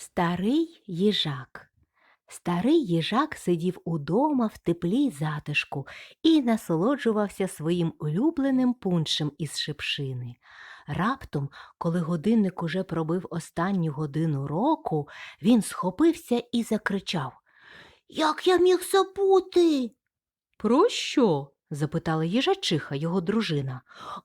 Старий їжак. Старий їжак сидів удома в теплі й затишку і насолоджувався своїм улюбленим пуншем із шипшини. Раптом, коли годинник уже пробив останню годину року, він схопився і закричав Як я міг забути? Про що? Запитала їжачиха, його дружина.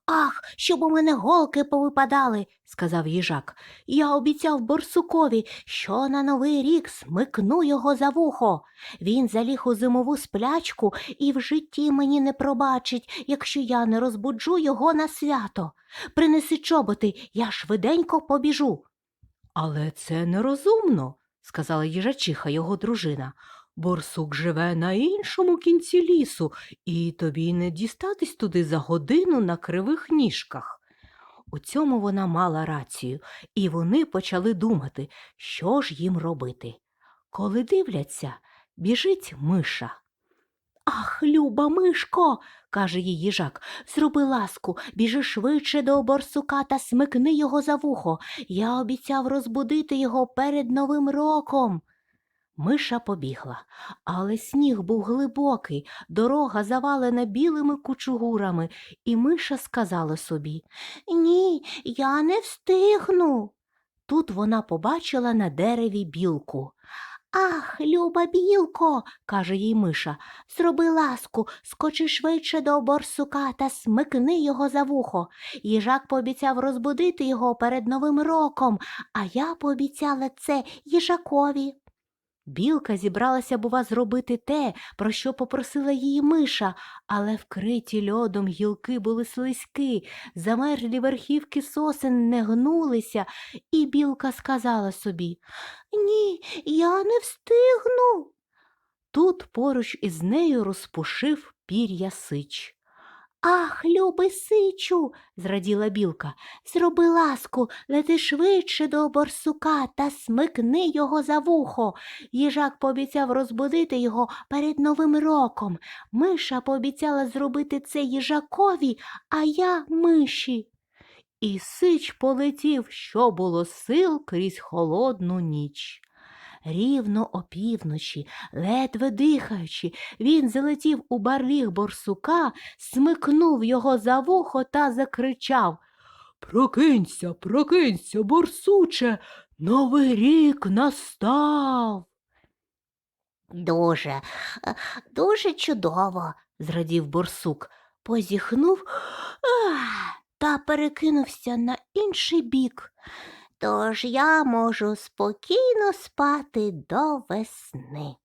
Ах, щоб у мене голки повипадали, сказав їжак. Я обіцяв борсукові, що на новий рік смикну його за вухо. Він заліг у зимову сплячку і в житті мені не пробачить, якщо я не розбуджу його на свято. Принеси чоботи, я швиденько побіжу. Але це нерозумно, сказала їжачиха, його дружина. Борсук живе на іншому кінці лісу, і тобі не дістатись туди за годину на кривих ніжках. У цьому вона мала рацію, і вони почали думати, що ж їм робити. Коли дивляться, біжить миша. Ах, люба мишко, каже їй їжак, зроби ласку, біжи швидше до борсука та смикни його за вухо. Я обіцяв розбудити його перед новим роком. Миша побігла, але сніг був глибокий, дорога завалена білими кучугурами, і миша сказала собі Ні, я не встигну. Тут вона побачила на дереві білку. Ах, люба білко, каже їй миша, зроби ласку, скочи швидше до борсука та смикни його за вухо. Їжак пообіцяв розбудити його перед новим роком, а я пообіцяла це їжакові. Білка зібралася, бува, зробити те, про що попросила її миша, але вкриті льодом гілки були слизькі, замерлі верхівки сосен не гнулися, і білка сказала собі Ні, я не встигну. Тут поруч із нею розпушив пір'я сич. Ах, любий сичу, зраділа білка, зроби ласку, лети швидше до борсука та смикни його за вухо. Їжак пообіцяв розбудити його перед новим роком. Миша пообіцяла зробити це їжакові, а я миші. І сич полетів, що було сил крізь холодну ніч. Рівно опівночі, ледве дихаючи, він залетів у барліг борсука, смикнув його за вухо та закричав Прокинься, прокинься, борсуче, новий рік настав. Дуже, е, дуже чудово, зрадів борсук, позіхнув та перекинувся на інший бік. Тож я можу спокійно спати до весни.